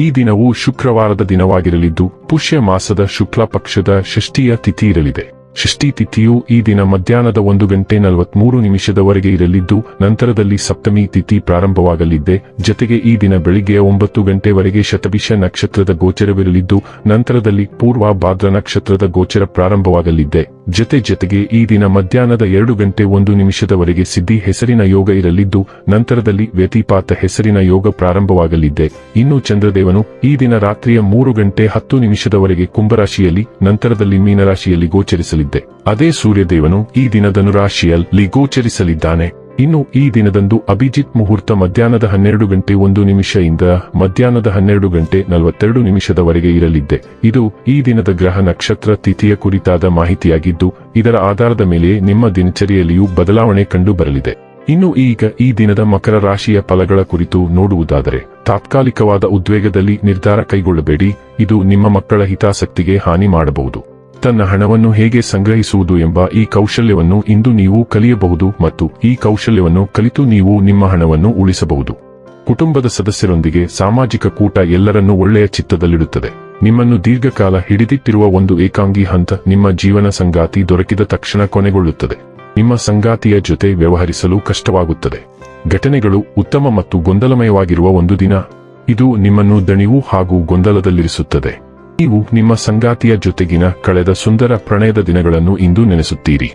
ಈ ದಿನವು ಶುಕ್ರವಾರದ ದಿನವಾಗಿರಲಿದ್ದು ಪುಷ್ಯ ಮಾಸದ ಶುಕ್ಲ ಪಕ್ಷದ ಷಷ್ಠಿಯ ತಿಥಿ ಇರಲಿದೆ ಷಷ್ಠಿ ತಿಥಿಯು ಈ ದಿನ ಮಧ್ಯಾಹ್ನದ ಒಂದು ಗಂಟೆ ನಲವತ್ಮೂರು ನಿಮಿಷದವರೆಗೆ ಇರಲಿದ್ದು, ನಂತರದಲ್ಲಿ ಸಪ್ತಮಿ ತಿಥಿ ಪ್ರಾರಂಭವಾಗಲಿದ್ದೆ. ಜತೆಗೆ ಈ ದಿನ ಬೆಳಿಗ್ಗೆ ಒಂಬತ್ತು ಗಂಟೆವರೆಗೆ ಶತಭಿಷ ನಕ್ಷತ್ರದ ಗೋಚರವಿರಲಿದ್ದು, ನಂತರದಲ್ಲಿ ಪೂರ್ವ ಭಾದ್ರ ನಕ್ಷತ್ರದ ಗೋಚರ ಪ್ರಾರಂಭವಾಗಲಿದ್ದೆ. ಜತೆ ಜತೆಗೆ ಈ ದಿನ ಮಧ್ಯಾಹ್ನದ ಎರಡು ಗಂಟೆ ಒಂದು ನಿಮಿಷದವರೆಗೆ ಸಿದ್ಧಿ ಹೆಸರಿನ ಯೋಗ ಇರಲಿದ್ದು, ನಂತರದಲ್ಲಿ ವ್ಯತಿಪಾತ ಹೆಸರಿನ ಯೋಗ ಪ್ರಾರಂಭವಾಗಲಿದ್ದೆ. ಇನ್ನು ಚಂದ್ರದೇವನು ಈ ದಿನ ರಾತ್ರಿಯ ಮೂರು ಗಂಟೆ ಹತ್ತು ನಿಮಿಷದವರೆಗೆ ಕುಂಭರಾಶಿಯಲ್ಲಿ, ನಂತರದಲ್ಲಿ ಮೀನರಾಶಿಯಲ್ಲಿ ಗೋಚರಿಸಲಿದ್ದೆ ಅದೇ ಸೂರ್ಯದೇವನು ಈ ದಿನದನು ರಾಶಿಯಲ್ಲಿ ಗೋಚರಿಸಲಿದ್ದಾನೆ. ಇನ್ನು ಈ ದಿನದಂದು ಅಭಿಜಿತ್ ಮುಹೂರ್ತ ಮಧ್ಯಾಹ್ನದ ಹನ್ನೆರಡು ಗಂಟೆ ಒಂದು ನಿಮಿಷದಿಂದ ಮಧ್ಯಾಹ್ನದ ಹನ್ನೆರಡು ಗಂಟೆ ನಲವತ್ತೆರಡು ನಿಮಿಷದವರೆಗೆ ಇರಲಿದ್ದೆ. ಇದು ಈ ದಿನದ ಗ್ರಹ ನಕ್ಷತ್ರ ತಿಥಿಯ ಕುರಿತಾದ ಮಾಹಿತಿಯಾಗಿದ್ದು, ಇದರ ಆಧಾರದ ಮೇಲೆ ನಿಮ್ಮ ದಿನಚರಿಯಲ್ಲಿಯೂ ಬದಲಾವಣೆ ಕಂಡು ಬರಲಿದೆ ಇನ್ನು ಈಗ ಈ ದಿನದ ಮಕರ ರಾಶಿಯ ಫಲಗಳ ಕುರಿತು ನೋಡುವುದಾದರೆ, ತಾತ್ಕಾಲಿಕವಾದ ಉದ್ವೇಗದಲ್ಲಿ ನಿರ್ಧಾರ ಕೈಗೊಳ್ಳಬೇಡಿ. ಇದು ನಿಮ್ಮ ಮಕ್ಕಳ ಹಿತಾಸಕ್ತಿಗೆ ಹಾನಿ ಮಾಡಬಹುದು. ತನ್ನ ಹಣವನ್ನು ಹೇಗೆ ಸಂಗ್ರಹಿಸುವುದು ಎಂಬ ಈ ಕೌಶಲ್ಯವನ್ನು ಇಂದು ನೀವು ಕಲಿಯಬಹುದು ಮತ್ತು ಈ ಕೌಶಲ್ಯವನ್ನು ಕಲಿತು ನೀವು ನಿಮ್ಮ ಹಣವನ್ನು ಉಳಿಸಬಹುದು. ಕುಟುಂಬದ ಸದಸ್ಯರೊಂದಿಗೆ ಸಾಮಾಜಿಕ ಕೂಟ ಎಲ್ಲರನ್ನೂ ಒಳ್ಳೆಯ ಚಿತ್ತದಲ್ಲಿಡುತ್ತದೆ. ನಿಮ್ಮನ್ನು ದೀರ್ಘಕಾಲ ಹಿಡಿದಿಟ್ಟಿರುವ ಒಂದು ಏಕಾಂಗಿ ಹಂತ ನಿಮ್ಮ ಜೀವನ ಸಂಗಾತಿ ದೊರಕಿದ ತಕ್ಷಣ ಕೊನೆಗೊಳ್ಳುತ್ತದೆ. ನಿಮ್ಮ ಸಂಗಾತಿಯ ಜೊತೆ ವ್ಯವಹರಿಸಲು ಕಷ್ಟವಾಗುತ್ತದೆ. ಘಟನೆಗಳು ಉತ್ತಮ ಮತ್ತು ಗೊಂದಲಮಯವಾಗಿರುವ ಒಂದು ದಿನ. ಇದು ನಿಮ್ಮನ್ನು ದಣಿವು ಹಾಗೂ ಗೊಂದಲದಲ್ಲಿರಿಸುತ್ತದೆ. ನೀವು ನಿಮ್ಮ ಸಂಗಾತಿಯ ಜೊತೆಗಿನ ಕಳೆದ ಸುಂದರ ಪ್ರಣಯದ ದಿನಗಳನ್ನು ಇಂದು ನೆನೆಸುತ್ತೀರಿ.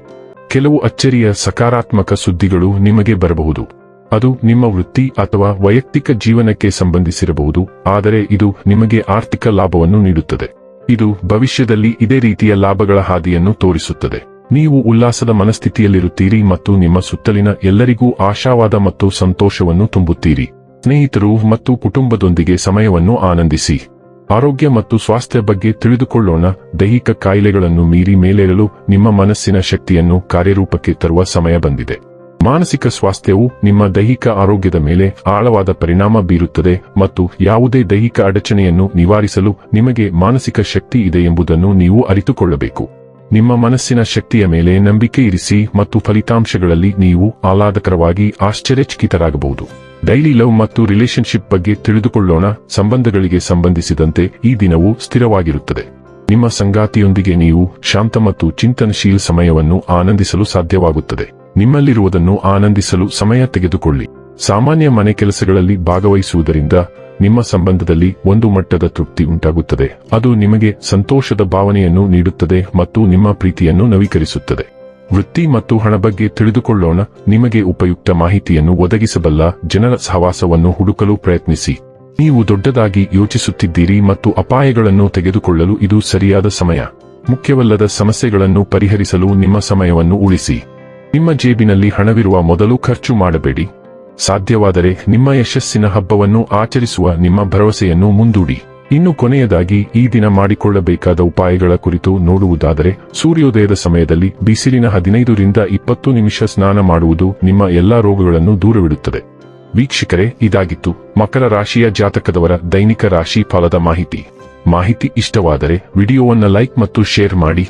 ಕೆಲವು ಅಚ್ಚರಿಯ ಸಕಾರಾತ್ಮಕ ಸುದ್ದಿಗಳು ನಿಮಗೆ ಬರಬಹುದು. ಅದು ನಿಮ್ಮ ವೃತ್ತಿ ಅಥವಾ ವೈಯಕ್ತಿಕ ಜೀವನಕ್ಕೆ ಸಂಬಂಧಿಸಿರಬಹುದು, ಆದರೆ ಇದು ನಿಮಗೆ ಆರ್ಥಿಕ ಲಾಭವನ್ನು ನೀಡುತ್ತದೆ. ಇದು ಭವಿಷ್ಯದಲ್ಲಿ ಇದೇ ರೀತಿಯ ಲಾಭಗಳ ಹಾದಿಯನ್ನು ತೋರಿಸುತ್ತದೆ. ನೀವು ಉಲ್ಲಾಸದ ಮನಸ್ಥಿತಿಯಲ್ಲಿರುತ್ತೀರಿ ಮತ್ತು ನಿಮ್ಮ ಸುತ್ತಲಿನ ಎಲ್ಲರಿಗೂ ಆಶಾವಾದ ಮತ್ತು ಸಂತೋಷವನ್ನು ತುಂಬುತ್ತೀರಿ. ಸ್ನೇಹಿತರು ಮತ್ತು ಕುಟುಂಬದೊಂದಿಗೆ ಸಮಯವನ್ನು ಆನಂದಿಸಿ. ಆರೋಗ್ಯ ಮತ್ತು ಸ್ವಾಸ್ಥ್ಯ ಬಗ್ಗೆ ತಿಳಿದುಕೊಳ್ಳೋಣ. ದೈಹಿಕ ಕಾಯಿಲೆಗಳನ್ನು ಮೀರಿ ಮೇಲೇರಲು ನಿಮ್ಮ ಮನಸ್ಸಿನ ಶಕ್ತಿಯನ್ನು ಕಾರ್ಯರೂಪಕ್ಕೆ ತರುವ ಸಮಯ ಬಂದಿದೆ. ಮಾನಸಿಕ ಸ್ವಾಸ್ಥ್ಯವು ನಿಮ್ಮ ದೈಹಿಕ ಆರೋಗ್ಯದ ಮೇಲೆ ಆಳವಾದ ಪರಿಣಾಮ ಬೀರುತ್ತದೆ ಮತ್ತು ಯಾವುದೇ ದೈಹಿಕ ಅಡಚಣೆಯನ್ನು ನಿವಾರಿಸಲು ನಿಮಗೆ ಮಾನಸಿಕ ಶಕ್ತಿ ಇದೆ ಎಂಬುದನ್ನು ನೀವು ಅರಿತುಕೊಳ್ಳಬೇಕು. ನಿಮ್ಮ ಮನಸ್ಸಿನ ಶಕ್ತಿಯ ಮೇಲೆ ನಂಬಿಕೆ ಇರಿಸಿ ಮತ್ತು ಫಲಿತಾಂಶಗಳಲ್ಲಿ ನೀವು ಆಹ್ಲಾದಕರವಾಗಿ ಆಶ್ಚರ್ಯಚಕಿತರಾಗಬಹುದು. ಡೈಲಿ ಲವ್ ಮತ್ತು ರಿಲೇಶನ್ಶಿಪ್ ಬಗ್ಗೆ ತಿಳಿದುಕೊಳ್ಳೋಣ. ಸಂಬಂಧಗಳಿಗೆ ಸಂಬಂಧಿಸಿದಂತೆ ಈ ದಿನವು ಸ್ಥಿರವಾಗಿರುತ್ತದೆ. ನಿಮ್ಮ ಸಂಗಾತಿಯೊಂದಿಗೆ ನೀವು ಶಾಂತ ಮತ್ತು ಚಿಂತನಶೀಲ ಸಮಯವನ್ನು ಆನಂದಿಸಲು ಸಾಧ್ಯವಾಗುತ್ತದೆ. ನಿಮ್ಮಲ್ಲಿರುವುದನ್ನು ಆನಂದಿಸಲು ಸಮಯ ತೆಗೆದುಕೊಳ್ಳಿ. ಸಾಮಾನ್ಯ ಮನೆ ಕೆಲಸಗಳಲ್ಲಿ ಭಾಗವಹಿಸುವುದರಿಂದ ನಿಮ್ಮ ಸಂಬಂಧದಲ್ಲಿ ಒಂದು ಮಟ್ಟದ ತೃಪ್ತಿ ಉಂಟಾಗುತ್ತದೆ. ಅದು ನಿಮಗೆ ಸಂತೋಷದ ಭಾವನೆಯನ್ನು ನೀಡುತ್ತದೆ ಮತ್ತು ನಿಮ್ಮ ಪ್ರೀತಿಯನ್ನು ನವೀಕರಿಸುತ್ತದೆ. ವೃತ್ತಿ ಮತ್ತು ಹಣ ಬಗ್ಗೆ ತಿಳಿದುಕೊಳ್ಳೋಣ. ನಿಮಗೆ ಉಪಯುಕ್ತ ಮಾಹಿತಿಯನ್ನು ಒದಗಿಸಬಲ್ಲ ಜನರ ಸಹವಾಸವನ್ನು ಹುಡುಕಲು ಪ್ರಯತ್ನಿಸಿ. ನೀವು ದೊಡ್ಡದಾಗಿ ಯೋಚಿಸುತ್ತಿದ್ದೀರಿ ಮತ್ತು ಅಪಾಯಗಳನ್ನು ತೆಗೆದುಕೊಳ್ಳಲು ಇದು ಸರಿಯಾದ ಸಮಯ. ಮುಖ್ಯವಲ್ಲದ ಸಮಸ್ಯೆಗಳನ್ನು ಪರಿಹರಿಸಲು ನಿಮ್ಮ ಸಮಯವನ್ನು ಉಳಿಸಿ. ನಿಮ್ಮ ಜೇಬಿನಲ್ಲಿ ಹಣವಿರುವ ಮೊದಲು ಖರ್ಚು ಮಾಡಬೇಡಿ. ಸಾಧ್ಯವಾದರೆ ನಿಮ್ಮ ಯಶಸ್ಸಿನ ಹಬ್ಬವನ್ನು ಆಚರಿಸುವ ನಿಮ್ಮ ಭರವಸೆಯನ್ನು ಮುಂದೂಡಿ. ಇನ್ನು ಕೊನೆಯದಾಗಿ, ಈ ದಿನ ಮಾಡಿಕೊಳ್ಳಬೇಕಾದ ಉಪಾಯಗಳ ಕುರಿತು ನೋಡುವುದಾದರೆ, ಸೂರ್ಯೋದಯದ ಸಮಯದಲ್ಲಿ ಬಿಸಿಲಿನ ಹದಿನೈದರಿಂದ ಇಪ್ಪತ್ತು ನಿಮಿಷ ಸ್ನಾನ ಮಾಡುವುದು ನಿಮ್ಮ ಎಲ್ಲಾ ರೋಗಗಳನ್ನು ದೂರವಿಡುತ್ತದೆ. ವೀಕ್ಷಕರೇ, ಇದಾಗಿತ್ತು ಮಕರ ರಾಶಿಯ ಜಾತಕದವರ ದೈನಿಕ ರಾಶಿ ಫಲದ ಮಾಹಿತಿ. ಮಾಹಿತಿ ಇಷ್ಟವಾದರೆ, ವಿಡಿಯೋವನ್ನ ಲೈಕ್ ಮತ್ತು ಶೇರ್ ಮಾಡಿ.